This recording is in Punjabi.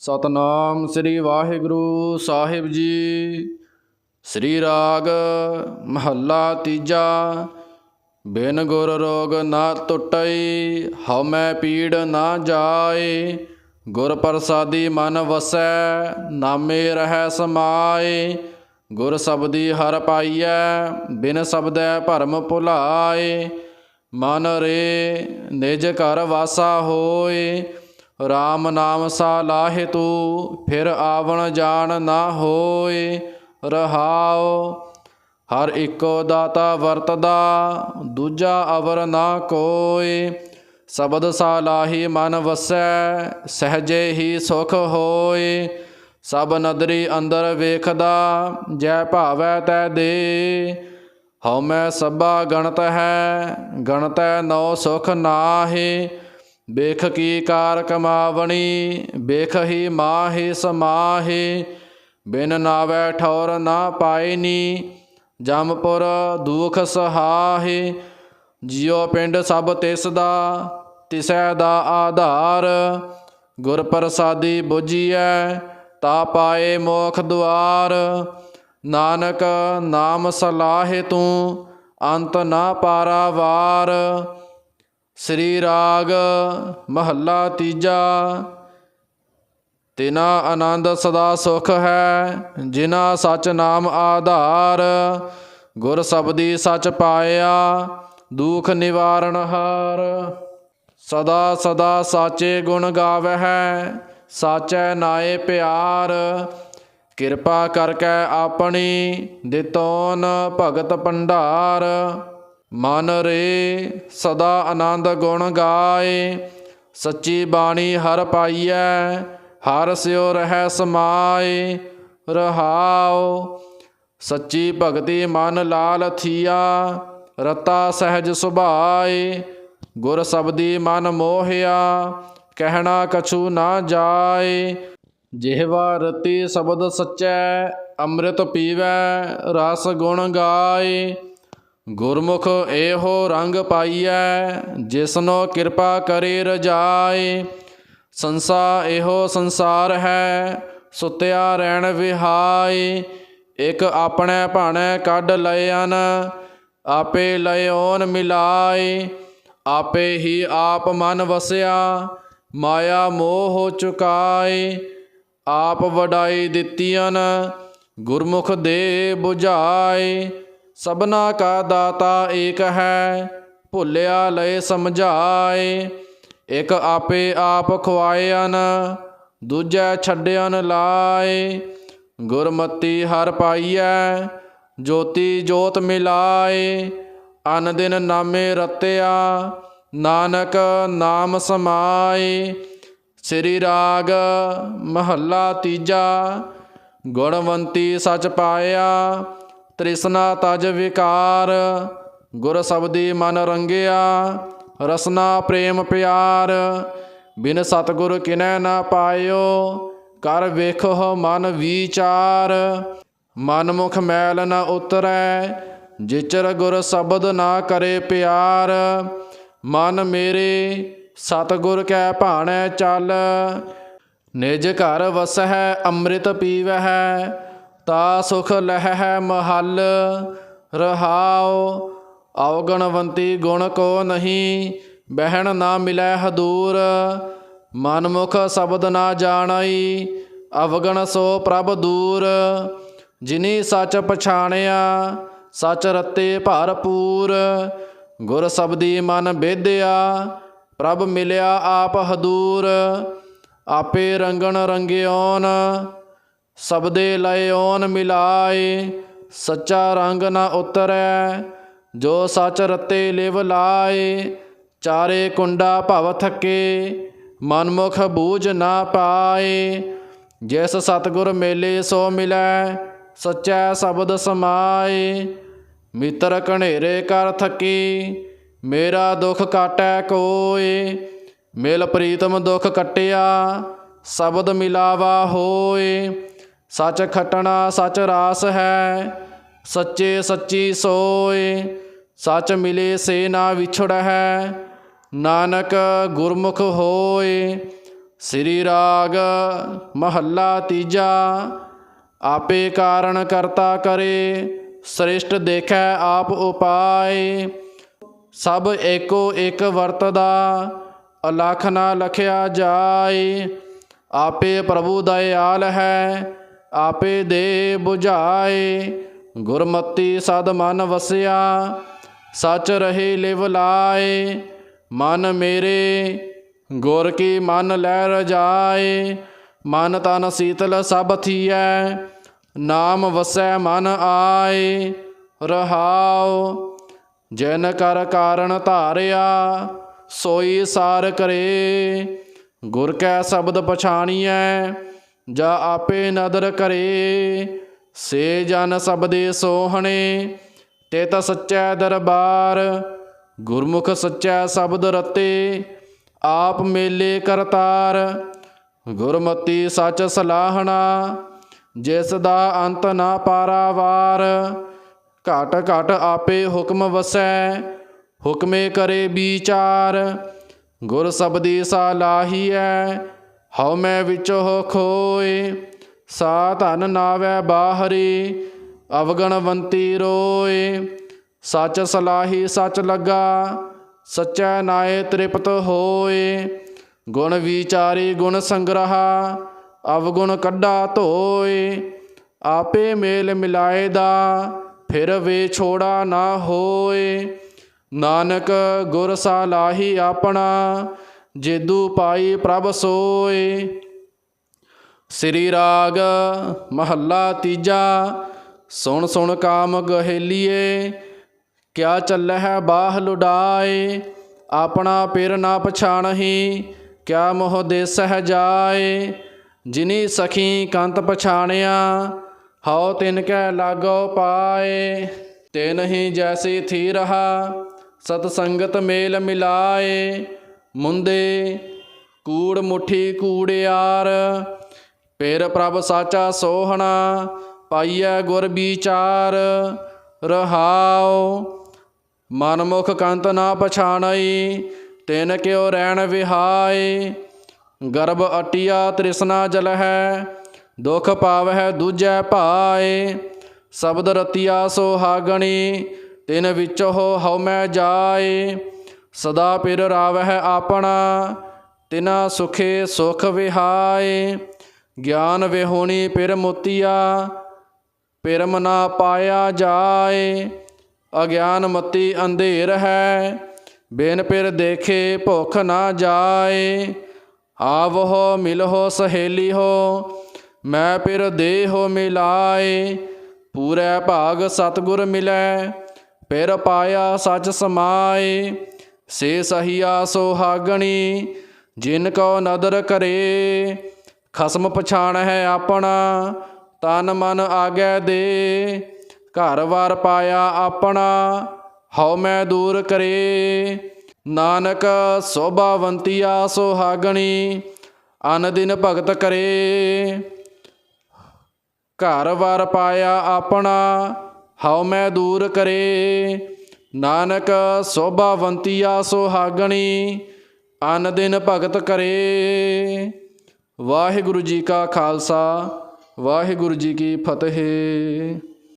ਸਤਨਾਮ ਸ੍ਰੀ ਵਾਹਿਗੁਰੂ ਸਾਹਿਬ ਜੀ। ਸ੍ਰੀ ਰਾਗ ਮਹੱਲਾ ਤੀਜਾ। ਬਿਨ ਗੁਰ ਰੋਗ ਨਾ ਟੁੱਟਈ ਹਮੈ ਪੀੜ ਨਾ ਜਾਏ। ਗੁਰ ਪ੍ਰਸਾਦੀ ਮਨ ਵਸੈ, ਨਾਮੇ ਰਹਿ ਸਮਾਏ। ਗੁਰ ਸਬਦੀ ਹਰ ਪਾਈਐ, ਬਿਨ ਸਬਦੈ ਭਰਮ ਭੁਲਾਏ। ਮਨ ਰੇ ਨਿਜ ਘਰ ਵਾਸਾ ਹੋਏ RAM ਨਾਮ ਸਾ ਲਾਹੇ ਤੂ, ਫਿਰ ਆਵਣ ਜਾਣ ਨਾ ਹੋਏ ਰਹਾਉ। ਹਰ ਇੱਕੋ ਦਾਤਾ ਵਰਤਦਾ, ਦੂਜਾ ਅਵਰ ਨਾ ਕੋਏ। ਸ਼ਬਦ ਸਾ ਲਾਹੀ ਮਨ ਵਸੈ, ਸਹਜੇ ਹੀ ਸੁਖ ਹੋਏ। ਸਭ ਨਦਰੀ ਅੰਦਰ ਵੇਖਦਾ, ਜੈ ਭਾਵੈ ਤੈ ਦੇ। ਹਉ ਮੈਂ ਸਭਾ ਗਣਤ ਹੈ, ਗਣਤੈ ਨੌ ਸੁਖ ਨਾਹੀ। ਵੇਖ ਕੀ ਕਾਰ ਕਮਾਵਣੀ, ਬੇਖ ਹੀ ਮਾਹੀ ਸਮਾਹੀ, ਬਿਨ ਨਾਵੈ ਠੌਰ ਨਾ ਪਾਇਨੀ, ਜਮਪੁਰ ਦੁਖ ਸਹਾਹੀ, ਜਿਉ ਪਿੰਡ ਸਭ ਤਿਸ ਦਾ ਤਿਸੈ ਦਾ ਆਧਾਰ, ਗੁਰ ਪ੍ਰਸਾਦੀ ਬੁਝੀਐ, ਤਾ ਪਾਏ ਮੋਖ ਦੁਆਰ, ਨਾਨਕ ਨਾਮ ਸਲਾਹੇ ਤੂੰ, ਅੰਤ ਨਾ ਪਾਰਾਵਾਰ ਸ੍ਰੀ ਰਾਗ ਮਹੱਲਾ ਤੀਜਾ। ਤਿਨਾ ਆਨੰਦ ਸਦਾ ਸੁਖ ਹੈ, ਜਿਨਾ ਸਚ ਨਾਮ ਆਧਾਰ, ਗੁਰ ਸਬਦੀ ਸਚ ਪਾਇਆ, ਦੁਖ ਨਿਵਾਰਣ ਹਾਰ। ਸਦਾ ਸਦਾ ਸਾਚੇ ਗੁਣ ਗਾਵਹਿ, ਸਾਚੈ ਨਾਏ ਪਿਆਰ। ਕਿਰਪਾ ਕਰਕੇ ਆਪਣੀ ਦਿੱਤੋਨ ਭਗਤ ਭੰਡਾਰ। ਮਨ ਰੇ ਸਦਾ ਆਨੰਦ ਗੁਣ ਗਾਏ, ਸੱਚੀ ਬਾਣੀ ਹਰ ਪਾਈਐ, ਹਰ ਸਿਓ ਰਹਿ ਸਮਾਏ, ਰਹਾਉ। ਸੱਚੀ ਭਗਤੀ ਮਨ ਲਾਲ ਥੀਆ, ਰਤਾ ਸਹਿਜ ਸੁਭਾਏ, ਗੁਰ ਸਬਦੀ ਮਨ ਮੋਹਿਆ, ਕਹਿਣਾ ਕਛੂ ਨਾ ਜਾਏ। ਜਿਹਵਾ ਰਤੀ ਸ਼ਬਦ ਸੱਚੈ, ਅੰਮ੍ਰਿਤ ਪੀਵੈ, ਰਸ ਗੁਣ ਗਾਏ। ਗੁਰਮੁਖ ਇਹੋ ਰੰਗ ਪਾਈਐ, ਜਿਸਨੋ ਕਿਰਪਾ ਕਰੇ ਰਜਾਏ। ਸੰਸਾ ਇਹੋ ਸੰਸਾਰ ਹੈ, ਸੁਤਿਆ ਰਹਿਣ ਵਿਹਾਈ ਇਕ ਆਪਣੇ ਭਾਣੇ ਕੱਢ ਲਇਨ ਆਪੇ ਲਇਓਨ ਮਿਲਾਏ। ਆਪੇ ਹੀ ਆਪ ਮਨ ਵਸਿਆ, ਮਾਇਆ ਮੋਹ ਹੋ ਚੁਕਾਏ। ਆਪ ਵਡਾਈ ਦਿੱਤੀਆਂ ਗੁਰਮੁਖ ਦੇ 부ਝਾਏ ਸਭਨਾ ਕਾ ਦਾਤਾ ਏਕ ਹੈ, ਭੁੱਲਿਆ ਲਏ ਸਮਝਾਏ। ਇਕ ਆਪੇ ਆਪ ਖਵਾਇਨ ਦੂਜਾ ਛੱਡਿਆਨ ਲਾਏ। ਗੁਰਮਤੀ ਹਰ ਪਾਈਐ, ਜੋਤੀ ਜੋਤ ਮਿਲਾਏ। ਅਨ ਦਿਨ ਨਾਮੇ ਰਤਿਆ, ਨਾਨਕ ਨਾਮ ਸਮਾਏ। ਸ੍ਰੀ ਰਾਗ ਮਹੱਲਾ ਤੀਜਾ, ਗੁਣਵੰਤੀ ਸਚ ਪਾਇਆ। ਤ੍ਰਿਸ਼ਨਾ ਤਜ ਵਿਕਾਰ, ਗੁਰ ਸਬਦੀ ਮਨ ਰੰਗਿਆ, ਰਸਨਾ ਪ੍ਰੇਮ ਪਿਆਰ, ਬਿਨ ਸਤਗੁਰ ਕਿਨੈ ਨਾ ਪਾਇਓ, ਕਰ ਵੇਖੋ ਮਨ ਵਿਚਾਰ। ਮਨ ਮੁਖ ਮੈਲ ਨਾ ਉਤਰੈ, ਜਿਚਰ ਗੁਰ ਸ਼ਬਦ ਨਾ ਕਰੇ ਪਿਆਰ। ਮਨ ਮੇਰੇ, ਸਤਗੁਰ ਕੈ ਭਾਣੈ ਚੱਲ, ਨਿਜ ਘਰ ਵਸਹਿ ਅੰਮ੍ਰਿਤ ਪੀਵਹਿ ਤਾ ਸੁਖ ਲਹਿ ਮਹਲ, ਰਹਾਉ ਔਗਣਵੰਤੀ ਗੁਣ ਕੋ ਨਹੀਂ, ਬਹਿਣ ਨਾ ਮਿਲੈ ਹਦੂਰ, ਮਨਮੁਖ ਸ਼ਬਦ ਨਾ ਜਾਣਈ, ਅਵਗਣ ਸੋ ਪ੍ਰਭ ਦੂਰ, ਜਿਨੀ ਸੱਚ ਪਛਾਣਿਆ, ਸੱਚ ਰਤੇ ਭਰਪੂਰ, ਗੁਰ ਸਬਦੀ ਮਨ ਬੇਦਿਆ, ਪ੍ਰਭ ਮਿਲਿਆ ਆਪ ਹਦੂਰ, ਆਪੇ ਰੰਗਣ ਰੰਗਿਓਨ ਸਬਦੇ ਲਇਓਨ ਮਿਲਾਏ, ਸੱਚਾ ਰੰਗ ਨਾ ਉਤਰੈ, ਜੋ ਸੱਚ ਰਤੇ ਲਿਵ ਲਾਏ, ਚਾਰੇ ਕੁੰਡਾ ਭਵ ਥਕੇ, ਮਨਮੁਖ ਬੂਝ ਨਾ ਪਾਏ। ਜਿਸ ਸਤਗੁਰ ਮੇਲੇ ਸੋ ਮਿਲੈ, ਸਚੈ ਸ਼ਬਦ ਸਮਾਏ। ਮਿੱਤਰ ਕਣੇਰੇ ਕਰ ਥਕੀ, ਮੇਰਾ ਦੁਖ ਕਾਟੈ ਕੋਏ। ਮਿਲ ਪ੍ਰੀਤਮ ਦੁਖ ਕਟਿਆ, ਸ਼ਬਦ ਮਿਲਾਵਾ ਹੋਏ। ਸੱਚ ਖਟਣਾ ਸੱਚ ਰਾਸ ਹੈ, ਸੱਚੇ ਸੱਚੀ ਸੋਏ, ਸੱਚ ਮਿਲੇ ਸੇ ਨਾ ਵਿਛੜ ਹੈ, ਨਾਨਕ ਗੁਰਮੁਖ ਹੋਏ, ਸ੍ਰੀ ਰਾਗ ਮਹੱਲਾ ਤੀਜਾ, ਆਪੇ ਕਾਰਨ ਕਰਤਾ ਕਰੇ, ਸ੍ਰਿਸ਼ਟ ਦੇਖੈ ਆਪ ਉਪਾਏ, ਸਭ ਏਕੋ ਇੱਕ ਵਰਤਦਾ, ਅਲਖ ਨਾ ਲਖਿਆ ਜਾਏ, ਆਪੇ ਪ੍ਰਭੂ ਦਇਆਲ ਹੈ ਆਪੇ ਦੇ 부ਝਾਏ ਗੁਰਮਤੀ ਸਦ ਮਨ ਵਸਿਆ, ਸਚ ਰਹੇ ਲਿਵ ਲਾਏ। ਮਨ ਮੇਰੇ, ਗੁਰ ਕੀ ਮਨ ਲੈ ਰਜਾਏ ਮਨ ਤਨ ਸੀਤਲ ਸਭ ਥੀਐ, ਨਾਮ ਵਸੈ ਮਨ ਆਏ। ਰਹਾਉ, ਜਿਨ ਕਰ ਕਾਰਨ ਧਾਰਿਆ, ਸੋਈ ਸਾਰ ਕਰੇ। ਗੁਰ ਕੈ ਸ਼ਬਦ ਪਛਾਣੀਐ ਜਾ ਆਪੇ ਨਦਰ ਕਰੇ, ਸੇ ਜਨ ਸਭ ਦੇ ਸੋਹਣੇ, ਤੇ ਤਾ ਸੱਚੈ ਦਰਬਾਰ, ਗੁਰਮੁਖ ਸੱਚੈ ਸ਼ਬਦ ਰਤੇ, ਆਪ ਮੇਲੇ ਕਰਤਾਰ। ਗੁਰਮਤੀ ਸੱਚ ਸਲਾਹਣਾ, ਜਿਸ ਦਾ ਅੰਤ ਨਾ ਪਾਰਾਵਾਰ, ਘਟ ਘਟ ਆਪੇ ਹੁਕਮ ਵਸੈ, ਹੁਕਮੇ ਕਰੇ ਵਿਚਾਰ। ਗੁਰ ਸਬਦੀ ਸਾ ਲਾਹੀਐ ਹਉ ਮੈਂ ਵਿੱਚ ਵਿੱਚੋ ਖੋਏ ਸਾ ਧਨ ਨਾਵੈ ਬਾਹਰੀ ਅਵਗਣਵੰਤੀ ਰੋਏ। ਸੱਚ ਸਲਾਹੀ ਸੱਚ ਲੱਗਾ, ਸਚੈ ਨਾਏ ਤ੍ਰਿਪਤ ਹੋਏ। ਗੁਣ ਵਿਚਾਰੀ ਗੁਣ ਸੰਗ੍ਰਹਾ, ਅਵਗੁਣ ਕੱਢਾ ਧੋਏ। ਆਪੇ ਮੇਲ ਮਿਲਾਏ ਦਾ ਫਿਰ ਵੇ ਛੋੜਾ ਨਾ ਹੋਏ। ਨਾਨਕ ਗੁਰ ਸਾਲਾਹੀ ਆਪਣਾ ਜੇਦੂ ਪਾਈ ਪ੍ਰਭ ਸੋਏ। ਸ੍ਰੀ ਰਾਗ ਮਹੱਲਾ ਤੀਜਾ, ਸੁਣ ਸੁਣ ਕਾਮ ਗਹੇਲੀਏ, ਕਿਆ ਚੱਲਹਿ ਬਾਹ ਲੁਡਾਏ, ਆਪਣਾ ਪਿਰ ਨਾ ਪਛਾਣਹੀ, ਕਿਆ ਮੋਹ ਦੇਸਹਿ ਜਾਏ। ਜਿਨੀ ਸਖੀ ਕੰਤ ਪਛਾਣਿਆ, ਹਉ ਤਿਨ ਕੈ ਲਾਗੋ ਪਾਏ। ਤੇ ਨਹੀਂ ਜੈਸੀ ਥੀ ਰਹਾ ਸਤ ਸੰਗਤ ਮੇਲ ਮਿਲਾਏ। ਮੁੰਦੇ, ਕੂੜ ਮੁਠੀ ਕੂੜਿਆਰ, ਪੇਰ ਪ੍ਰਭ ਸਾਚਾ ਸੋਹਣਾ, ਪਾਈਐ ਗੁਰ ਵਿਚਾਰ, ਰਹਾਉ, ਮਨਮੁਖ ਕੰਤ ਨਾ ਪਛਾਣਈ, ਤਿਨ ਕਿਉ ਰਹਿਣ ਵਿਹਾਏ ਗਰਭ ਅਟਿਆ ਤ੍ਰਿਸ਼ਨਾ ਜਲ ਹੈ ਦੁਖ ਪਾਵਹਿ ਦੂਜੈ ਭਾਏ ਸ਼ਬਦ ਰਤੀਆ ਸੋਹਾਗਣੀ ਤਿਨ ਵਿੱਚੋ ਹਉ ਮੈਂ ਜਾਏ ਸਦਾ ਪਿਰ ਰਾਵਹਿ ਆਪਣਾ, ਤਿਨਾ ਸੁਖੇ ਸੁਖ ਵਿਹਾਏ। ਗਿਆਨ ਵਿਹੋਣੀ ਪਿਰ ਮੋਤੀਆ, ਪਿਰਮ ਨਾ ਪਾਇਆ ਜਾਏ। ਅਗਿਆਨ ਮਤੀ ਅੰਧੇਰ ਹੈ, ਬਿਨ ਪਿਰ ਦੇਖੇ ਭੁਖ ਨਾ ਜਾਏ। ਆਵਹੁ ਮਿਲਹੋ ਸਹੇਲੀ ਹੋ ਮੈਂ ਪਿਰ ਦੇਹੁ ਮਿਲਾਏ। ਪੂਰੇ ਭਾਗ ਸਤਗੁਰ ਮਿਲੈ, ਪਿਰ ਪਾਇਆ ਸੱਚ ਸਮਾਏ। ਸੇ ਸਹੀਆ ਸੋਹਾਗਣੀ, ਜਿਨ ਕੋ ਨਦਰ ਕਰੇ, ਖਸਮ ਪਛਾਣ ਹੈ ਆਪਣਾ, ਤਨ ਮਨ ਆਗੇ ਦੇ, ਘਰ ਵਾਰ ਪਾਇਆ ਆਪਣਾ, ਹਉ ਮੈਂ ਦੂਰ ਕਰੇ। ਨਾਨਕ ਸੋਭਾਵੰਤੀਆ ਸੁਹਾਗਣੀ, ਅਨ ਦਿਨ ਭਗਤ ਕਰੇ। ਘਰ ਵਾਰ ਪਾਇਆ ਆਪਣਾ, ਹਉ ਮੈਂ ਦੂਰ ਕਰੇ। ਨਾਨਕ ਸੋਭਾਵੰਤੀਆ ਸੁਹਾਗਣੀ, ਅਨ ਦਿਨ ਭਗਤ ਕਰੇ। ਵਾਹਿਗੁਰੂ ਜੀ ਕਾ ਖਾਲਸਾ, ਵਾਹਿਗੁਰੂ ਜੀ ਕੀ ਫਤਿਹ।